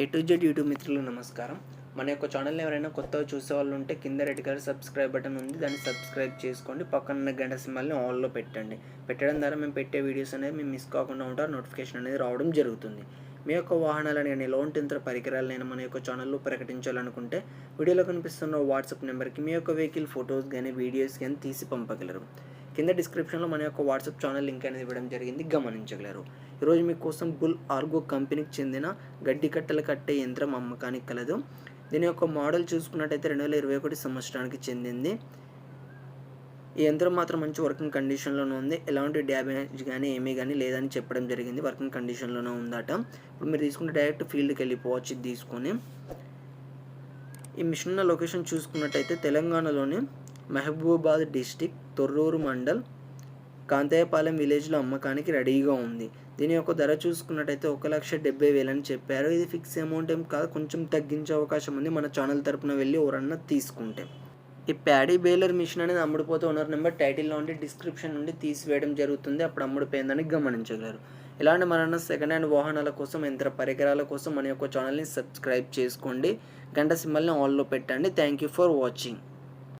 A to Z YouTube మిత్రులు నమస్కారం. మన యొక్క ఛానల్ని ఎవరైనా కొత్తగా చూసే వాళ్ళు ఉంటే కింద రెడ్ కలర్ సబ్స్క్రైబ్ బటన్ ఉంది దాన్ని సబ్స్క్రైబ్ చేసుకోండి. పక్కన ఉన్న గంట సింబల్ని ఆన్లో పెట్టండి. పెట్టడం ద్వారా మేము పెట్టే వీడియోస్ అనేది మేము మిస్ కాకుండా ఉంటారు. నోటిఫికేషన్ అనేది రావడం జరుగుతుంది. మీ యొక్క వాహనాలను కానీ లోన్ ఇతర పరికరాలు నేను మన యొక్క ఛానల్లో ప్రకటించాలనుకుంటే వీడియోలో కనిపిస్తున్న వాట్సాప్ నెంబర్కి మీ యొక్క వెహికల్ ఫొటోస్ కానీ వీడియోస్ కానీ తీసి పంపగలరు. కింద డిస్క్రిప్షన్లో మన యొక్క వాట్సాప్ ఛానల్ లింక్ అనేది ఇవ్వడం జరిగింది. గమనించగలరు. ఈరోజు మీకోసం బుల్ ఆర్గో కంపెనీకి చెందిన గడ్డి కట్టలు కట్టే యంత్రం అమ్మకానికి కలదు. దీని యొక్క మోడల్ చూసుకున్నట్టయితే రెండు వేల ఇరవై ఒకటి సంవత్సరానికి చెందింది. ఈ యంత్రం మాత్రం మంచి వర్కింగ్ కండిషన్లోనే ఉంది. ఎలాంటి డ్యామేజ్ కానీ ఏమీ కానీ లేదని చెప్పడం జరిగింది. వర్కింగ్ కండిషన్లోనే ఉందట. ఇప్పుడు మీరు తీసుకుంటే డైరెక్ట్ ఫీల్డ్కి వెళ్ళిపోవచ్చు ఇది తీసుకొని. ఈ మిషన్ ఉన్న లొకేషన్ చూసుకున్నట్టయితే తెలంగాణలోని మహబూబాద్ డిస్టిక్ తొర్రూరు మండల్ కాంతయ్యపాలెం విలేజ్లో అమ్మకానికి రెడీగా ఉంది. దీని యొక్క ధర చూసుకున్నట్టయితే ఒక లక్ష డెబ్బై వేలని చెప్పారు. ఇది ఫిక్స్ అమౌంట్ ఏం కాదు కొంచెం తగ్గించే అవకాశం ఉంది. మన ఛానల్ తరపున వెళ్ళి ఎవరన్నా తీసుకుంటే. ఈ ప్యాడీ బేలర్ మిషన్ అనేది అమ్ముడుపోతే ఓనర్ నెంబర్ టైటిల్లో ఉండి డిస్క్రిప్షన్ నుండి తీసివేయడం జరుగుతుంది. అప్పుడు అమ్ముడుపోయిందని గమనించగలరు. ఇలాంటి మన సెకండ్ హ్యాండ్ వాహనాల కోసం యంత్ర పరికరాల కోసం మన యొక్క ఛానల్ని సబ్స్క్రైబ్ చేసుకోండి. గంట సింబల్ని ఆన్లో పెట్టండి. Thank you for watching.